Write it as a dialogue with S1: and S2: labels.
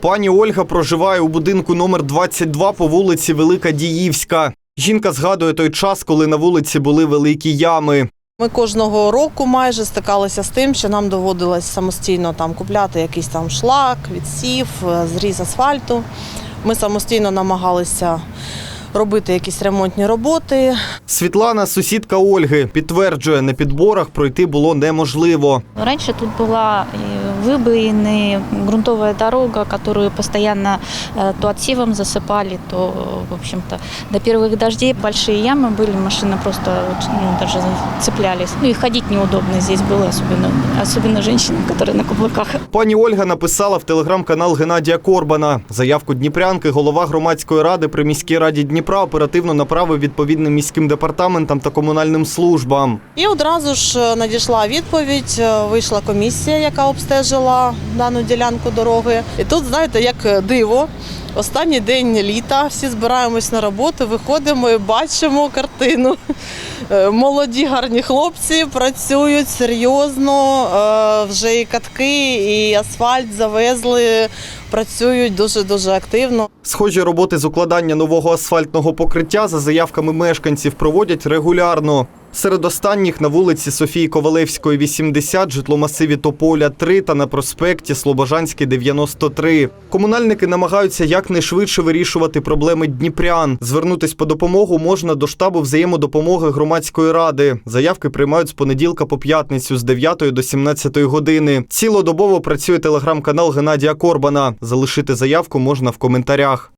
S1: Пані Ольга проживає у будинку номер 22 по вулиці Велика Діївська. Жінка згадує той час, коли на вулиці були великі ями.
S2: Ми кожного року майже стикалися з тим, що нам доводилось самостійно там купляти якийсь там шлак, відсів, е, зріз асфальту. Ми самостійно намагалися робити якісь ремонтні роботи.
S1: Світлана, сусідка Ольги, підтверджує, на підборах пройти було неможливо.
S3: Раньше тут была и выбоины, грунтовая дорога, которую постоянно э, то отсевом засыпали, то, в общем-то, до первых дождей большие ямы были, машины просто ну, даже цеплялись. Ну и ходить неудобно здесь было, особенно, особенно женщинам, которые на каблуках.
S1: Пані Ольга написала в телеграм-канал Геннадія Корбана. Заявку Дніпрянки голова громадської ради при міській раді Дніпра оперативно направив відповідним міським департаментам та комунальним службам.
S2: І одразу ж е, надійшла відповідь. е, Вийшла комісія, яка обстежила дану ділянку дороги. І тут, знаєте, як диво. Останній день літа, всі збираємось на роботу, виходимо і бачимо картину. Е, Молоді гарні хлопці працюють серйозно, е, вже і катки, і асфальт завезли, працюють дуже дуже активно.
S1: Схожі роботи з укладання нового асфальтного покриття за заявками мешканців проводять регулярно. Серед останніх на вулиці Софії Ковалевської, 80, житломасиві Тополя 3 та на проспекті Слобожанський 93. Комунальники намагаються якнайшвидше вирішувати проблеми дніпрян. Звернутись по допомогу можна до штабу взаємодопомоги громадської ради. Заявки приймають з понеділка по п'ятницю з 9 до 17 години. Цілодобово працює телеграм-канал Геннадія Корбана. Залишити заявку можна в коментарях.